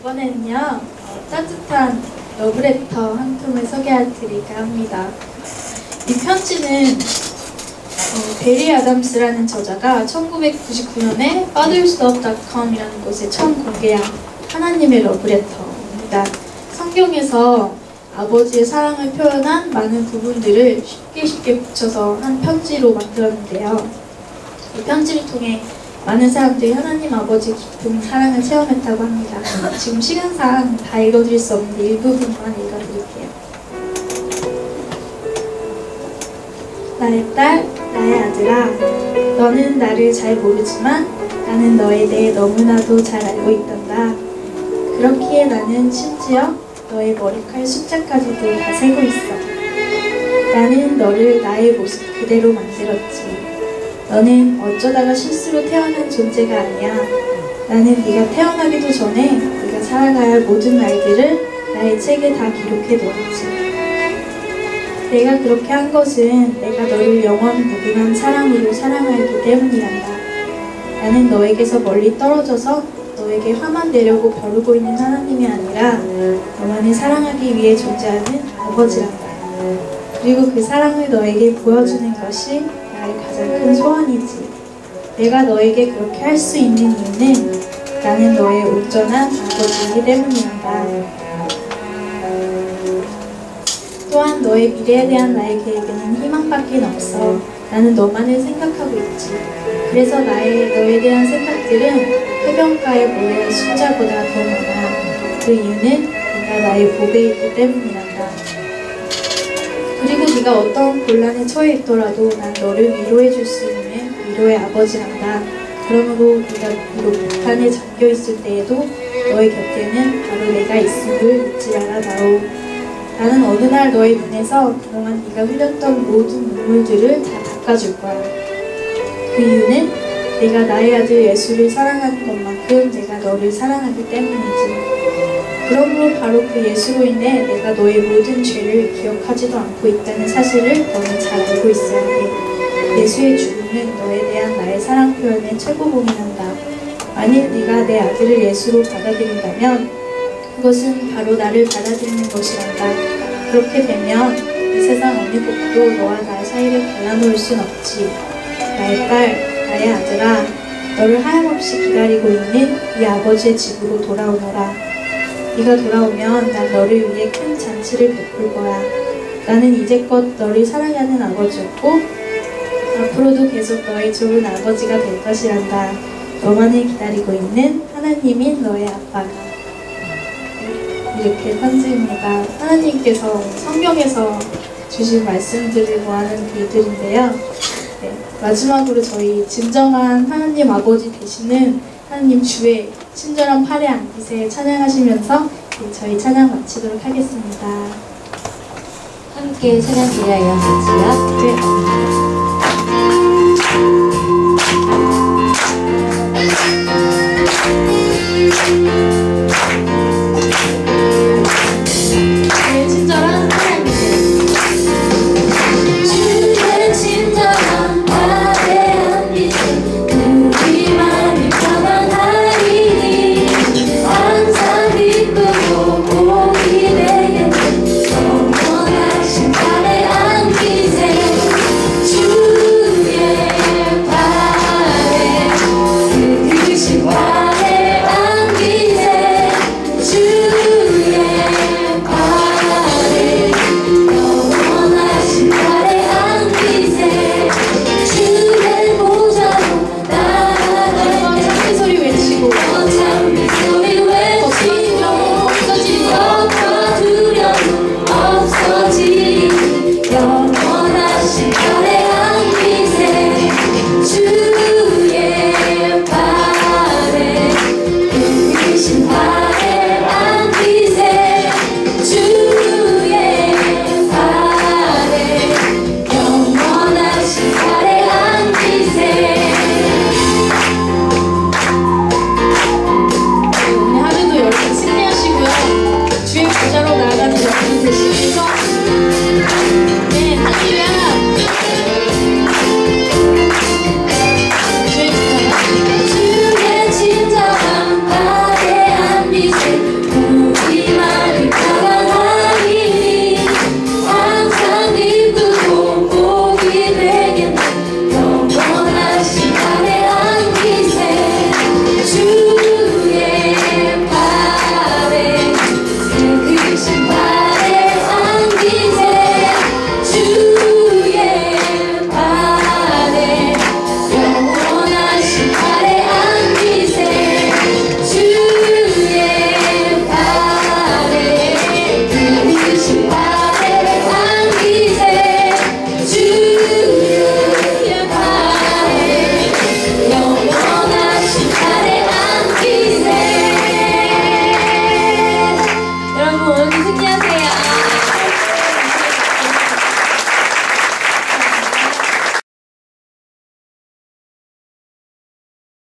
이번에는요 어, 따뜻한 러브레터 한 통을 소개해드릴까 합니다. 이 편지는 어, 베리 아담스라는 저자가 1999년에 fatherstuff.com이라는 곳에 처음 공개한 하나님의 러브레터입니다. 성경에서 아버지의 사랑을 표현한 많은 부분들을 쉽게 쉽게 붙여서 한 편지로 만들었는데요. 이 편지를 통해 많은 사람들이 하나님 아버지 깊은 사랑을 체험했다고 합니다. 지금 시간상 다 읽어드릴 수 없는데 일부분만 읽어드릴게요. 나의 딸, 나의 아들아, 너는 나를 잘 모르지만 나는 너에 대해 너무나도 잘 알고 있단다. 그렇기에 나는 심지어 너의 머리칼 숫자까지도 다 세고 있어. 나는 너를 나의 모습 그대로 만들었지. 너는 어쩌다가 실수로 태어난 존재가 아니야. 나는 네가 태어나기도 전에 네가 살아가야 할 모든 날들을 나의 책에 다 기록해 놓았지. 내가 그렇게 한 것은 내가 너를 영원 무궁한 사랑으로 사랑하기 때문이란다. 나는 너에게서 멀리 떨어져서 너에게 화만 내려고 벼르고 있는 하나님이 아니라 너만을 사랑하기 위해 존재하는 아버지란다. 그리고 그 사랑을 너에게 보여주는 것이 나의 가장 큰 소원이지. 내가 너에게 그렇게 할 수 있는 이유는 나는 너의 온전한 아버지이기 때문이란다. 또한 너의 미래에 대한 나의 계획에는 희망밖에 없어. 나는 너만을 생각하고 있지. 그래서 나의 너에 대한 생각들은 해변가에 모여 숫자보다 더 많아. 그 이유는 네가 나의 있기 때문이란다. 그리고 네가 어떤 곤란에 처해 있더라도 난 너를 위로해 줄 수 있는 위로의 아버지란다. 그러므로 네가 비록 북한에 잠겨 있을 때에도 너의 곁에는 바로 내가 있음을 잊지 말아다오. 나는 어느 날 너의 눈에서 그동안 네가 흘렸던 모든 눈물들을 다 닦아줄 거야. 그 이유는 내가 나의 아들 예수를 사랑하는 것만큼 내가 너를 사랑하기 때문이지. 그러므로 바로 그 예수로 인해 내가 너의 모든 죄를 기억하지도 않고 있다는 사실을 너는 잘 알고 있어야 해. 예수의 죽음은 너에 대한 나의 사랑 표현의 최고봉이란다. 만일 네가 내 아들을 예수로 받아들인다면 그것은 바로 나를 받아들이는 것이란다. 그렇게 되면 이 세상 어느 곳도 너와 나 사이를 갈라놓을 순 없지. 나의 딸, 나의 아들아, 너를 하염없이 기다리고 있는 이 아버지의 집으로 돌아오너라. 네가 돌아오면 난 너를 위해 큰 잔치를 베풀 거야. 나는 이제껏 너를 사랑하는 아버지였고 앞으로도 계속 너의 좋은 아버지가 될 것이란다. 너만을 기다리고 있는 하나님인 너의 아빠가. 이렇게 편지입니다. 하나님께서 성경에서 주신 말씀들을 모아놓은 글들인데요. 네, 마지막으로 저희 진정한 하나님 아버지 되시는 하나님 주의 친절한 팔에 안기세 찬양하시면서 네, 저희 찬양 마치도록 하겠습니다. 함께 찬양 드려요, 같이요. 네.